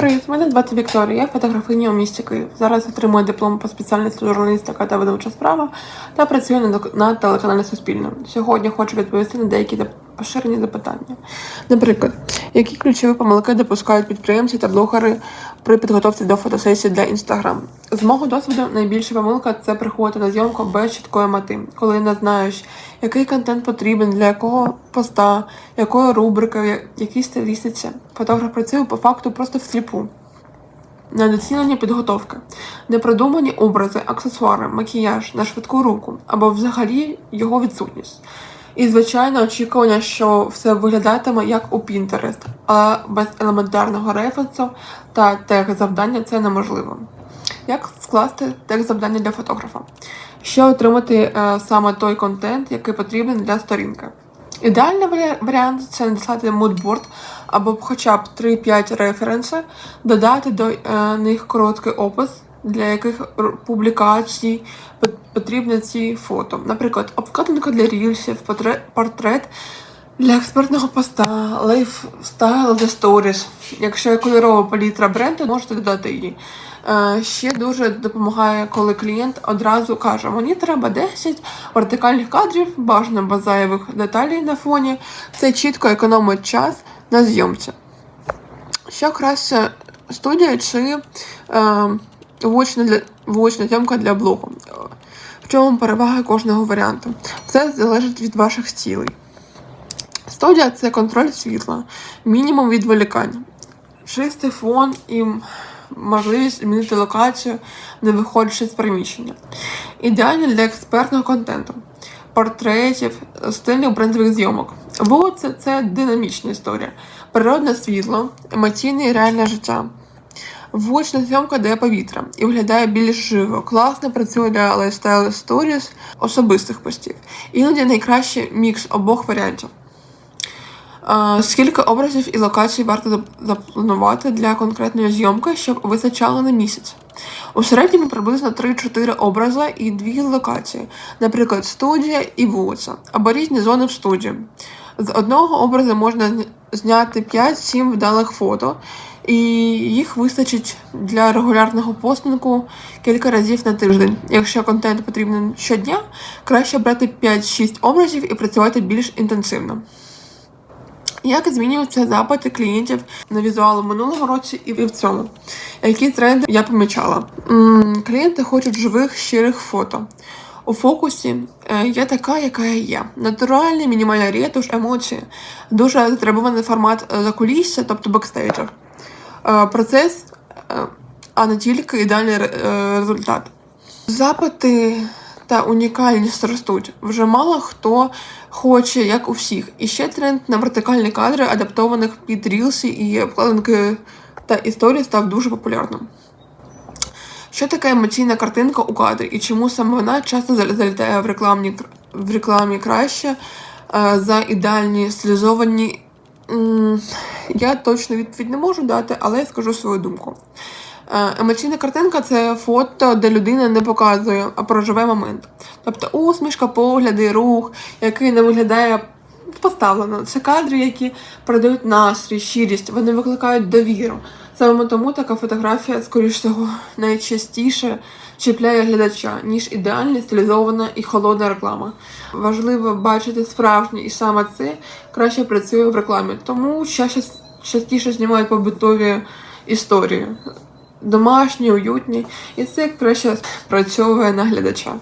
Привіт, мене звати Вікторія, я фотографиня у місті Київ. Зараз отримую диплом по спеціальності журналістика та видавча справа та працюю на, на телеканалі Суспільне. Сьогодні хочу відповісти на деякі поширені запитання. Наприклад, які ключові помилки допускають підприємці та блогери при підготовці до фотосесії для Instagram? З мого досвіду найбільша помилка це приходити на зйомку без чіткої мети, коли не знаєш, який контент потрібен, для якого поста, якої рубрики, я- якій стилістиці. Фотограф працює по факту просто всліпу. Недоцінення підготовки, непродумані образи, аксесуари, макіяж на швидку руку або взагалі його відсутність. І, звичайно, очікування, що все виглядатиме як у Pinterest, але без елементарного референсу та тех завдання це неможливо. Як скласти текст завдання для фотографа? Що отримати е, саме той контент, який потрібен для сторінки? Ідеальний варіант це надіслати мудборд або хоча б 3-5 референси, додати до е, них короткий опис, для яких публікацій потрібні ці фото. Наприклад, обкладинка для потре- портрет для експертного поста, лайфстайл для сторіс. Якщо є кольорова палітра бренду, можете додати її. Е, Ще дуже допомагає, коли клієнт одразу каже: мені треба 10 вертикальних кадрів, бажано без зайвих деталей на фоні. Це чітко економить час на зйомці. Що краще студія чи е, вочна, для, вочна зйомка для блогу? В чому перевага кожного варіанту? Це залежить від ваших цілей. Студія це контроль світла, мінімум відволікань, чистий фон і можливість змінити локацію, не виходячи з приміщення. Ідеально для експертного контенту, портретів, стильних брендових зйомок. Вулиця це динамічна історія, природне світло, емоційне і реальне життя. Вулична зйомка дає повітря і виглядає більш живо. Класно працює для лайфстайл сторіс, особистих постів. Іноді найкращий мікс обох варіантів. Скільки образів і локацій варто запланувати для конкретної зйомки, щоб вистачало на місяць? У середньому приблизно 3-4 образи і дві локації, наприклад, студія і вулиця, або різні зони в студії. З одного образу можна зняти 5-7 вдалих фото, і їх вистачить для регулярного постингу кілька разів на тиждень. Якщо контент потрібен щодня, краще брати 5-6 образів і працювати більш інтенсивно. Як змінюються запити клієнтів на візуал у минулому році і в цьому? Які тренди я помічала? Клієнти хочуть живих, щирих фото. У фокусі е, я така, яка я є. Натуральний, мінімальна ретуш, емоції, дуже затребуваний формат е, закулісся, тобто бекстейджа. Е, Процес, е, а не тільки ідеальний е, результат. Запити та унікальність ростуть. Вже мало хто хоче, як у всіх. І ще тренд на вертикальні кадри, адаптованих під рілси і обкладинки та історії став дуже популярним. Що таке емоційна картинка у кадрі і чому саме вона часто залітає в рекламні кр- в рекламі краще за ідеальні стилізовані? Я точно відповідь не можу дати, але я скажу свою думку. Е, Емоційна картинка це фото, де людина не показує, а проживе момент. Тобто усмішка, погляди, рух, який не виглядає поставлено. Це кадри, які передають настрій, щирість, вони викликають довіру. Саме тому така фотографія, скоріш всього, найчастіше чіпляє глядача, ніж ідеальна, стилізована і холодна реклама. Важливо бачити справжнє, і саме це краще працює в рекламі. Тому чаще частіше знімають побутові історії домашні, уютні, і це краще працьовує на глядача.